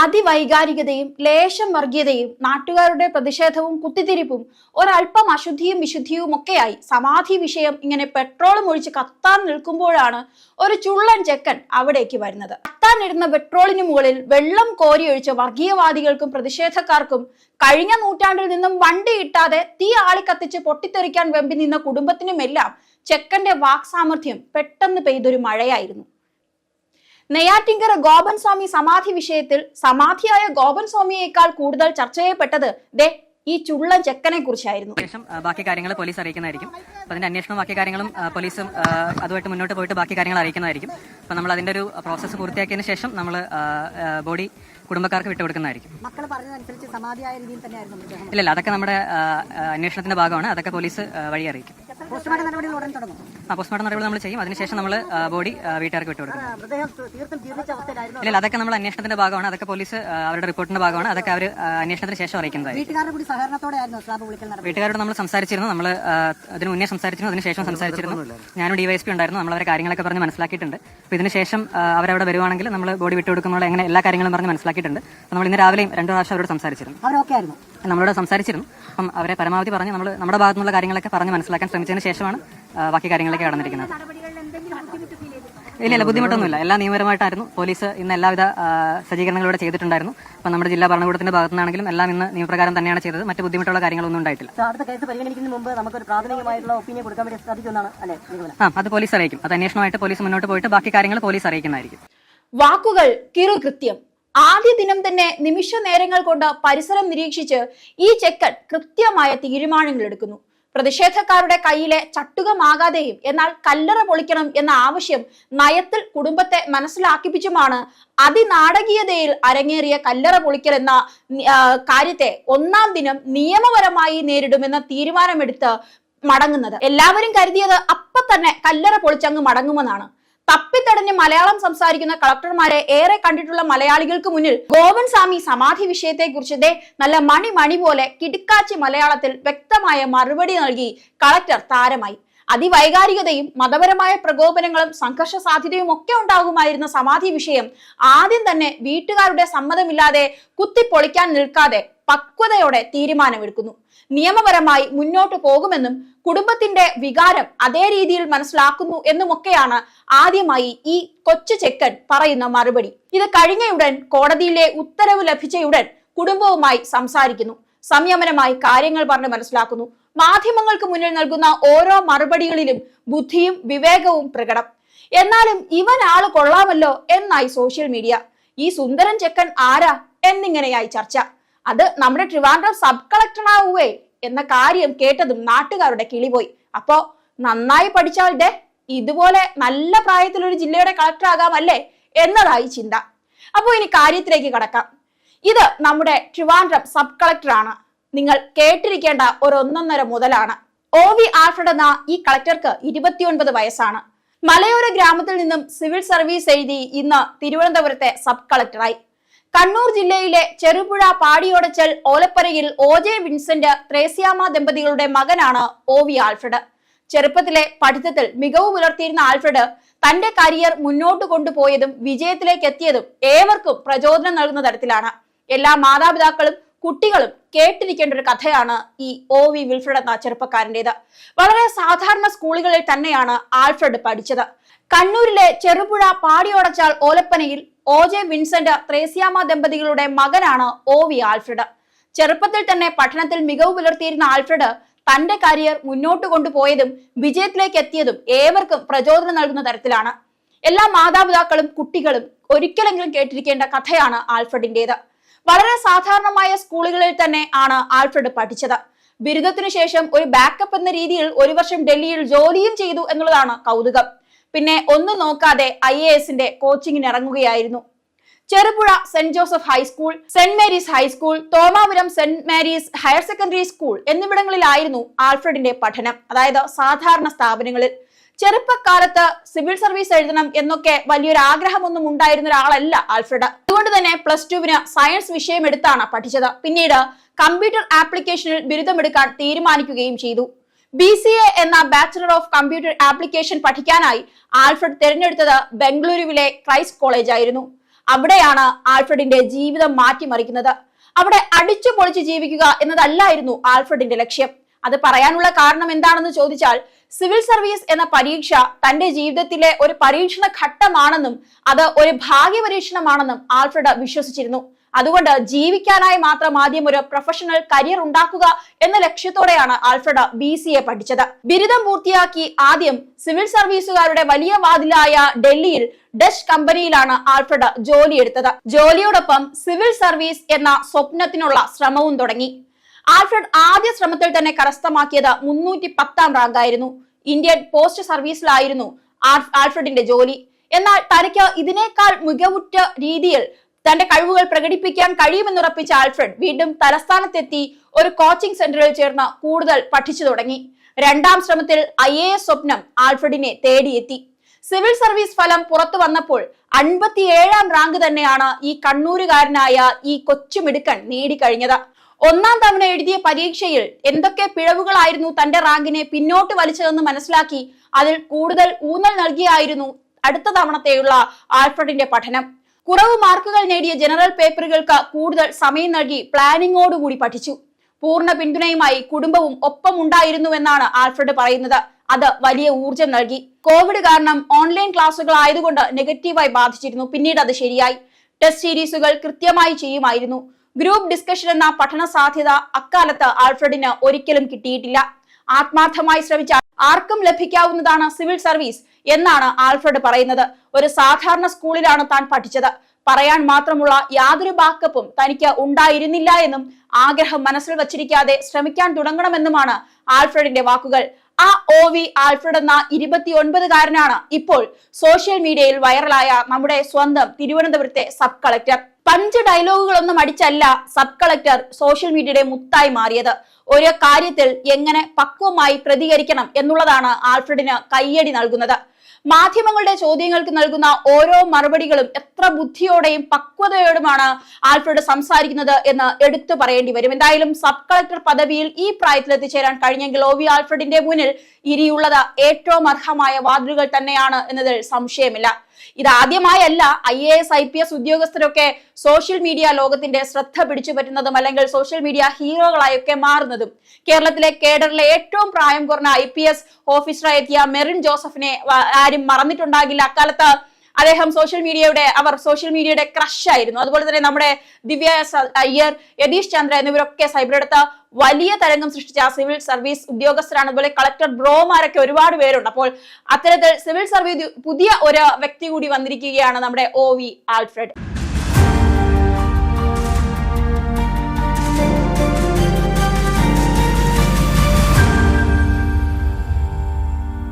അതിവൈകാരികതയും ലേശം വർഗീയതയും നാട്ടുകാരുടെ പ്രതിഷേധവും കുത്തിത്തിരിപ്പും ഒരല്പം അശുദ്ധിയും വിശുദ്ധിയും ഒക്കെയായി സമാധി വിഷയം ഇങ്ങനെ പെട്രോളും ഒഴിച്ച് കത്താൻ നിൽക്കുമ്പോഴാണ് ഒരു ചുള്ളൻ ചെക്കൻ അവിടേക്ക് വരുന്നത്. കത്താനിരുന്ന പെട്രോളിന് മുകളിൽ വെള്ളം കോരിയൊഴിച്ച് വർഗീയവാദികൾക്കും പ്രതിഷേധക്കാർക്കും കഴിഞ്ഞ നൂറ്റാണ്ടിൽ നിന്നും വണ്ടി ഇട്ടാതെ തീ ആളിക്കത്തിച്ച് പൊട്ടിത്തെറിക്കാൻ വെമ്പി നിന്ന കുടുംബത്തിനുമെല്ലാം ചെക്കന്റെ വാക്സാമർഥ്യം പെട്ടെന്ന് പെയ്തൊരു മഴയായിരുന്നു. നെയ്യാറ്റിങ്കര ഗോപൻ സ്വാമി സമാധി വിഷയത്തിൽ സമാധിയായ ഗോപൻ സ്വാമിയേക്കാൾ കൂടുതൽ ചർച്ച ചെയ്യപ്പെട്ടത് ദേ ഈ ചുള്ള ചെക്കനെ കുറിച്ചായിരുന്നു. ശേഷം ബാക്കി കാര്യങ്ങൾ പോലീസ് അറിയിക്കുന്നതായിരിക്കും. അപ്പൊ അതിന്റെ അന്വേഷണം ബാക്കി കാര്യങ്ങളും പോലീസും അതുമായിട്ട് മുന്നോട്ട് പോയിട്ട് ബാക്കി കാര്യങ്ങൾ അറിയിക്കുന്നതായിരിക്കും. അപ്പൊ നമ്മൾ അതിന്റെ ഒരു പ്രോസസ്സ് പൂർത്തിയാക്കിയതിനു ശേഷം നമ്മൾ ബോഡി കുടുംബക്കാർക്ക് വിട്ടുകൊടുക്കുന്നതായിരിക്കും. ഇല്ലല്ല അതൊക്കെ നമ്മുടെ അന്വേഷണത്തിന്റെ ഭാഗമാണ്. അതൊക്കെ പോലീസ് വഴി അറിയിക്കും. പോസ്റ്റ്മോർട്ടം നടപടി നമ്മൾ ചെയ്യും. അതിനുശേഷം നമ്മൾ ബോഡി വീട്ടുകാർക്ക് വിട്ടുകൊടുക്കും ഇല്ല അതൊക്കെ നമ്മൾ അന്വേഷണത്തിന്റെ ഭാഗമാണ്. അതൊക്കെ പോലീസ് അവരുടെ റിപ്പോർട്ടിന്റെ ഭാഗമാണ്. അതൊക്കെ അവർ അന്വേഷണത്തിന് ശേഷം അറിയിക്കുന്നത് വീട്ടുകാരുടെ നമ്മൾ സംസാരിച്ചിരുന്നു. നമ്മൾ അതിന് മുന്നേ സംസാരിച്ചിരുന്നു. അതിനുശേഷം സംസാരിച്ചിരുന്നു. ഞാനും ഡിവൈഎസ്പി ഉണ്ടായിരുന്നു. നമ്മൾ അവരെ കാര്യങ്ങളൊക്കെ പറഞ്ഞ് മനസ്സിലാക്കിയിട്ടുണ്ട്. അപ്പോൾ ഇതിനുശേഷം അവരവിടെ വരുവാണെങ്കിൽ നമ്മൾ ബോഡി വിട്ടുകൊടുക്കുന്നുള്ള എങ്ങനെ എല്ലാ കാര്യങ്ങളും പറഞ്ഞ് മനസ്സിലാക്കിയിട്ടുണ്ട്. നമ്മൾ ഇന്ന് രാവിലെയും രണ്ടു പ്രാവശ്യം അവരോട് സംസാരിച്ചിരുന്നു. നമ്മളോട് സംസാരിച്ചിരുന്നു. അപ്പം അവരെ പരമാവധി പറഞ്ഞ് നമ്മൾ നമ്മുടെ ഭാഗത്തുനിന്നുള്ള കാര്യങ്ങളൊക്കെ പറഞ്ഞ് മനസ്സിലാക്കാൻ ശ്രമിച്ചതിന് ശേഷമാണ് ബാക്കി കാര്യങ്ങളൊക്കെ കടന്നിരിക്കുന്നത്. ഇല്ല ഇല്ല ബുദ്ധിമുട്ടൊന്നുമില്ല. എല്ലാ നിയമപരമായിട്ടായിരുന്നു. പോലീസ് ഇന്ന് എല്ലാവിധ സജ്ജീകരണങ്ങളിലൂടെ ചെയ്തിട്ടുണ്ടായിരുന്നു. അപ്പം നമ്മുടെ ജില്ലാ ഭരണകൂടത്തിന്റെ ഭാഗത്തുനിന്നാണെങ്കിലും എല്ലാം ഇന്ന് നിയമപ്രകാരം തന്നെയാണ് ചെയ്തത്. മറ്റു ബുദ്ധിമുട്ടുള്ള കാര്യങ്ങളൊന്നും ഉണ്ടായിട്ടില്ല. അടുത്ത കേസ് പരിഗണിക്കുന്നതിന് മുമ്പ് നമുക്കൊരു പ്രാഥമികമായിട്ടുള്ള ഒപ്പീനിയൻ കൊടുക്കാൻ വേണ്ടി ആ അത് പോലീസ് അറിയിക്കും. അത് അന്വേഷണമായിട്ട് പോലീസ് മുന്നോട്ട് പോയിട്ട് ബാക്കി കാര്യങ്ങൾ പോലീസ് അറിയിക്കുന്നതായിരിക്കും. വാക്കുകൾ കിറുകൃത്യം. ആദ്യ ദിനം തന്നെ നിമിഷ നേരങ്ങൾ കൊണ്ട് പരിസരം നിരീക്ഷിച്ച് ഈ ചെക്കൻ കൃത്യമായ തീരുമാനങ്ങൾ എടുക്കുന്നു. പ്രതിഷേധക്കാരുടെ കയ്യിലെ ചട്ടുകമാകാതെയും എന്നാൽ കല്ലറ പൊളിക്കണം എന്ന ആവശ്യം നയത്തിൽ കുടുംബത്തെ മനസ്സിലാക്കിപ്പിച്ചുമാണ് അതിനാടകീയതയിൽ അരങ്ങേറിയ കല്ലറ പൊളിക്കൽ എന്ന കാര്യത്തെ ഒന്നാം ദിനം നിയമപരമായി നേരിടുമെന്ന തീരുമാനമെടുത്ത് മടങ്ങുന്നത്. എല്ലാവരും കരുതിയത് അപ്പൊ തന്നെ കല്ലറ പൊളിച്ചങ്ങ് മടങ്ങുമെന്നാണ്. തപ്പിത്തടഞ്ഞ് മലയാളം സംസാരിക്കുന്ന കളക്ടർമാരെ ഏറെ കണ്ടിട്ടുള്ള മലയാളികൾക്ക് മുന്നിൽ ഗോവൻ സ്വാമി സമാധി വിഷയത്തെ കുറിച്ച് നല്ല മണി മണി പോലെ കിടുക്കാച്ചി മലയാളത്തിൽ വ്യക്തമായ മറുപടി നൽകി കളക്ടർ താരമായി. അതിവൈകാരികതയും മതപരമായ പ്രകോപനങ്ങളും സംഘർഷ സാധ്യതയും ഒക്കെ ഉണ്ടാകുമായിരുന്ന സമാധി വിഷയം ആദ്യം തന്നെ വീട്ടുകാരുടെ സമ്മതമില്ലാതെ കുത്തിപ്പൊളിക്കാൻ നിൽക്കാതെ പക്വതയോടെ തീരുമാനമെടുക്കുന്നു. നിയമപരമായി മുന്നോട്ടു പോകുമെന്നും കുടുംബത്തിന്റെ വികാരം അതേ രീതിയിൽ മനസ്സിലാക്കുന്നു എന്നുമൊക്കെയാണ് ആദ്യമായി ഈ കൊച്ചു ചെക്കൻ പറയുന്ന മറുപടി. ഇത് കഴിഞ്ഞയുടൻ കോടതിയിലെ ഉത്തരവ് ലഭിച്ചയുടൻ കുടുംബവുമായി സംസാരിക്കുന്നു. സംയമനമായി കാര്യങ്ങൾ പറഞ്ഞ് മനസ്സിലാക്കുന്നു. മാധ്യമങ്ങൾക്ക് മുന്നിൽ നൽകുന്ന ഓരോ മറുപടികളിലും ബുദ്ധിയും വിവേകവും പ്രകടം. എന്നാലും ഇവൻ ആൾ കൊള്ളാമല്ലോ എന്നായി സോഷ്യൽ മീഡിയ. ഈ സുന്ദരൻ ചെക്കൻ ആരാ? എന്നിങ്ങനെയായി ചർച്ച. അത് നമ്മുടെ ട്രിവാൻഡ്രം സബ് കളക്ടറാവുകേ എന്ന കാര്യം കേട്ടതും നാട്ടുകാരുടെ കിളിപോയി അപ്പോ നന്നായി പഠിച്ചാൽ ദേ ഇതുപോലെ നല്ല പ്രായത്തിൽ ഒരു ജില്ലയുടെ കളക്ടർ ആകാമല്ലേ എന്നതായി ചിന്ത. അപ്പോൾ ഇനി കാര്യത്തിലേക്ക് കടക്കാം. ഇത് നമ്മുടെ ട്രിവാൻഡ്രം സബ് കളക്ടറാണ് നിങ്ങൾ കേട്ടിരിക്കേണ്ട ഒരു ഒന്നൊന്നര മുതലാണ്. ഒ വി ആൽഫ്രഡ് എന്ന ഈ കളക്ടർക്ക് ഇരുപത്തിയൊൻപത് വയസ്സാണ്. മലയോര ഗ്രാമത്തിൽ നിന്നും സിവിൽ സർവീസ് എഴുതി ഇന്ന് തിരുവനന്തപുരത്തെ സബ് കളക്ടറായി. കണ്ണൂർ ജില്ലയിലെ ചെറുപുഴ പാടിയോടച്ചൽ ഓലപ്പരയിൽ ഒ ജെ വിൻസെന്റ് ത്രേസ്യാമ ദമ്പതികളുടെ മകനാണ് ഒ വി ആൽഫ്രഡ്. ചെറുപ്പത്തിലെ പഠിത്തത്തിൽ മികവ് പുലർത്തിയിരുന്ന ആൽഫ്രഡ് തന്റെ കരിയർ മുന്നോട്ട് കൊണ്ടുപോയതും വിജയത്തിലേക്ക് എത്തിയതും ഏവർക്കും പ്രചോദനം നൽകുന്ന തരത്തിലാണ്. എല്ലാ മാതാപിതാക്കളും കുട്ടികളും കേട്ടിരിക്കേണ്ട ഒരു കഥയാണ് ഈ ഒ വി വിൽഫ്രഡ് എന്ന ചെറുപ്പക്കാരന്റെത് വളരെ സാധാരണ സ്കൂളുകളിൽ തന്നെയാണ് ആൽഫ്രഡ് പഠിച്ചത്. കണ്ണൂരിലെ ചെറുപുഴ പാടിയോടച്ചാൽ ഓലപ്പനയിൽ ഒ ജെ വിൻസെന്റ് ത്രേസ്യാമ ദമ്പതികളുടെ മകനാണ് ഒ വി ആൽഫ്രഡ്. ചെറുപ്പത്തിൽ തന്നെ പഠനത്തിൽ മികവ് പുലർത്തിയിരുന്ന ആൽഫ്രഡ് തന്റെ കരിയർ മുന്നോട്ട് കൊണ്ടുപോയതും വിജയത്തിലേക്ക് എത്തിയതും ഏവർക്കും പ്രചോദനം നൽകുന്ന തരത്തിലാണ്. എല്ലാ മാതാപിതാക്കളും കുട്ടികളും ഒരിക്കലെങ്കിലും കേട്ടിരിക്കേണ്ട കഥയാണ് ആൽഫ്രഡിന്റേത്. വളരെ സാധാരണമായ സ്കൂളുകളിൽ തന്നെ ആണ് ആൽഫ്രഡ് പഠിച്ചത്. ബിരുദത്തിനു ശേഷം ഒരു ബാക്കപ്പ് എന്ന രീതിയിൽ ഒരു വർഷം ഡൽഹിയിൽ ജോലിയും ചെയ്തു എന്നുള്ളതാണ് കൗതുകം. പിന്നെ ഒന്നും നോക്കാതെ ഐ എ എസിന്റെ കോച്ചിങ്ങിന് ഇറങ്ങുകയായിരുന്നു. Cherupuzha saint Joseph high school saint Mary's high school Thomapuram saint Mary's higher secondary school എന്നിവിടങ്ങളിലായിരുന്നു ആൽഫ്രഡിന്റെ പഠനം അതായത് സാധാരണ സ്ഥാപനങ്ങളിൽ. ചെറുപ്പക്കാലത്ത് സിവിൽ സർവീസ് എഴുതണം എന്നൊക്കെ വലിയൊരു ആഗ്രഹമൊന്നും ഉണ്ടായിരുന്ന ഒരാളല്ല ആൽഫ്രഡ്. അതുകൊണ്ട് തന്നെ പ്ലസ് ടുവിന് സയൻസ് വിഷയം എടുത്താണ് പഠിച്ചത്. പിന്നീട് കമ്പ്യൂട്ടർ ആപ്ലിക്കേഷനിൽ ബിരുദമെടുക്കാൻ തീരുമാനിക്കുകയും ചെയ്തു. ബി സി എ എന്ന ബാച്ചലർ ഓഫ് കമ്പ്യൂട്ടർ ആപ്ലിക്കേഷൻ പഠിക്കാനായി ആൽഫ്രഡ് തിരഞ്ഞെടുത്തത് ബംഗളൂരുവിലെ ക്രൈസ്റ്റ് കോളേജ് ആയിരുന്നു. അവിടെയാണ് ആൽഫ്രഡിന്റെ ജീവിതം മാറ്റിമറിക്കുന്നത്. അവിടെ അടിച്ചു പൊളിച്ച് ജീവിക്കുക എന്നതല്ലായിരുന്നു ആൽഫ്രഡിന്റെ ലക്ഷ്യം. അത് പറയാനുള്ള കാരണം എന്താണെന്ന് ചോദിച്ചാൽ സിവിൽ സർവീസ് എന്ന പരീക്ഷ തന്റെ ജീവിതത്തിലെ ഒരു പരീക്ഷണ ഘട്ടമാണെന്നും അത് ഒരു ഭാഗ്യ പരീക്ഷണമാണെന്നും ആൽഫ്രഡ് വിശ്വസിച്ചിരുന്നു. അതുകൊണ്ട് ജീവിക്കാനായി മാത്രം ആദ്യം ഒരു പ്രൊഫഷണൽ കരിയർ ഉണ്ടാക്കുക എന്ന ലക്ഷ്യത്തോടെയാണ് ആൽഫ്രഡ് ബി സി എ പഠിച്ചത്. ബിരുദം പൂർത്തിയാക്കി ആദ്യം സിവിൽ സർവീസുകാരുടെ വലിയ വാതിലായ ഡൽഹിയിൽ ഡച്ച് കമ്പനിയിലാണ് ആൽഫ്രഡ് ജോലിയെടുത്തത്. ജോലിയോടൊപ്പം സിവിൽ സർവീസ് എന്ന സ്വപ്നത്തിനുള്ള ശ്രമവും തുടങ്ങി. ആൽഫ്രഡ് ആദ്യ ശ്രമത്തിൽ തന്നെ കരസ്ഥമാക്കിയത് മുന്നൂറ്റി പത്താം റാങ്കായിരുന്നു ഇന്ത്യൻ പോസ്റ്റ് സർവീസിലായിരുന്നു ആൽ- ആൽഫ്രഡിന്റെ ജോലി. എന്നാൽ തനിക്ക് ഇതിനേക്കാൾ മികവുറ്റ രീതിയിൽ തന്റെ കഴിവുകൾ പ്രകടിപ്പിക്കാൻ കഴിയുമെന്നുറപ്പിച്ച ആൽഫ്രഡ് വീണ്ടും തലസ്ഥാനത്തെത്തി ഒരു കോച്ചിംഗ് സെന്ററിൽ ചേർന്ന് കൂടുതൽ പഠിച്ചു തുടങ്ങി. രണ്ടാം ശ്രമത്തിൽ ഐ എ എസ് സ്വപ്നം ആൽഫ്രഡിനെ തേടിയെത്തി. സിവിൽ സർവീസ് ഫലം പുറത്തു വന്നപ്പോൾ അൻപത്തിയേഴാം റാങ്ക് തന്നെയാണ് ഈ കണ്ണൂരുകാരനായ ഈ കൊച്ചുമിടുക്കൻ നേടിക്കഴിഞ്ഞത്. ഒന്നാം തവണ എഴുതിയ പരീക്ഷയിൽ എന്തൊക്കെ പിഴവുകളായിരുന്നു തന്റെ റാങ്കിനെ പിന്നോട്ട് വലിച്ചതെന്ന് മനസ്സിലാക്കി അതിൽ കൂടുതൽ ഊന്നൽ നൽകിയായിരുന്നു അടുത്ത തവണത്തെയുള്ള ആൽഫ്രഡിന്റെ പഠനം. കുറവ് മാർക്കുകൾ നേടിയ ജനറൽ പേപ്പറുകൾക്ക് കൂടുതൽ സമയം നൽകി പ്ലാനിങ്ങോടുകൂടി പഠിച്ചു. പൂർണ പിന്തുണയുമായി കുടുംബവും ഒപ്പം ഉണ്ടായിരുന്നുവെന്നാണ് ആൽഫ്രഡ് പറയുന്നത്. അത് വലിയ ഊർജം നൽകി. കോവിഡ് കാരണം ഓൺലൈൻ ക്ലാസുകൾ ആയതുകൊണ്ട് നെഗറ്റീവായി ബാധിച്ചിരുന്നു. പിന്നീട് അത് ശരിയായി. ടെസ്റ്റ് സീരീസുകൾ കൃത്യമായി ചെയ്യുമായിരുന്നു. ഗ്രൂപ്പ് ഡിസ്കഷൻ എന്ന പഠന സാധ്യത അക്കാലത്ത് ആൽഫ്രഡിന് ഒരിക്കലും കിട്ടിയിട്ടില്ല. ആത്മാർത്ഥമായി ശ്രമിച്ച ആർക്കും ലഭിക്കാവുന്നതാണ് സിവിൽ സർവീസ്. എന്നാണ് ആൽഫ്രഡ് പറയുന്നത്. ഒരു സാധാരണ സ്കൂളിലാണ് താൻ പഠിച്ചത്. പറയാൻ മാത്രമുള്ള യാതൊരു ബാക്കപ്പും തനിക്ക് ഉണ്ടായിരുന്നില്ല എന്നും ആഗ്രഹം മനസ്സിൽ വച്ചിരിക്കാതെ ശ്രമിക്കാൻ തുടങ്ങണമെന്നുമാണ് ആൽഫ്രഡിന്റെ വാക്കുകൾ. ആ ഒ വി ആൽഫ്രഡ് എന്ന ഇരുപത്തിയൊൻപതുകാരനാണ് ഇപ്പോൾ സോഷ്യൽ മീഡിയയിൽ വൈറലായ നമ്മുടെ സ്വന്തം തിരുവനന്തപുരത്തെ സബ് കളക്ടർ പഞ്ച് ഡയലോഗുകളൊന്നും അടിച്ചല്ല സബ് കളക്ടർ സോഷ്യൽ മീഡിയയുടെ മുത്തായി മാറിയത്. ഒരു കാര്യത്തിൽ എങ്ങനെ പക്വമായി പ്രതികരിക്കണം എന്നുള്ളതാണ് ആൽഫ്രഡിന് കയ്യടി നൽകുന്നത്. മാധ്യമങ്ങളുടെ ചോദ്യങ്ങൾക്ക് നൽകുന്ന ഓരോ മറുപടികളും എത്ര ബുദ്ധിയോടെയും പക്വതയോടുമാണ് ആൽഫ്രഡ് സംസാരിക്കുന്നത് എന്ന് എടുത്തു പറയേണ്ടി വരും. എന്തായാലും സബ് കളക്ടർ പദവിയിൽ ഈ പ്രായത്തിൽ എത്തിച്ചേരാൻ കഴിഞ്ഞെങ്കിൽ ഒ വി ആൽഫ്രഡിന്റെ മുന്നിൽ ഇനിയുള്ളത് ഏറ്റവും അർഹമായ വാതിലുകൾ തന്നെയാണ് എന്നതിൽ സംശയമില്ല. ഇതാദ്യമായല്ല I A S I P S ഉദ്യോഗസ്ഥരൊക്കെ social media ലോകത്തിന്റെ ശ്രദ്ധ പിടിച്ചു പറ്റുന്നതും അല്ലെങ്കിൽ സോഷ്യൽ മീഡിയ ഹീറോകളായൊക്കെ മാറുന്നതും. കേരളത്തിലെ കേഡറിലെ ഏറ്റവും പ്രായം കുറഞ്ഞ ഐ പി എസ് ഓഫീസറായി എത്തിയ മെറിൻ ജോസഫിനെ ആരും മറന്നിട്ടുണ്ടാകില്ല. അക്കാലത്ത് അദ്ദേഹം സോഷ്യൽ മീഡിയയുടെ അവർ സോഷ്യൽ മീഡിയയുടെ ക്രഷ് ആയിരുന്നു. അതുപോലെ തന്നെ നമ്മുടെ ദിവ്യ അയ്യർ യതീഷ് ചന്ദ്ര എന്നിവരൊക്കെ സൈബറെടുത്ത് വലിയ തരംഗം സൃഷ്ടിച്ച സിവിൽ സർവീസ് ഉദ്യോഗസ്ഥരാണ്. അതുപോലെ കളക്ടർ ബ്രോമാരൊക്കെ ഒരുപാട് പേരുണ്ട്. അപ്പോൾ അത്തരത്തിൽ സിവിൽ സർവീസ് പുതിയ ഒരു വ്യക്തി കൂടി വന്നിരിക്കുകയാണ് നമ്മുടെ ഒ വി ആൽഫ്രഡ്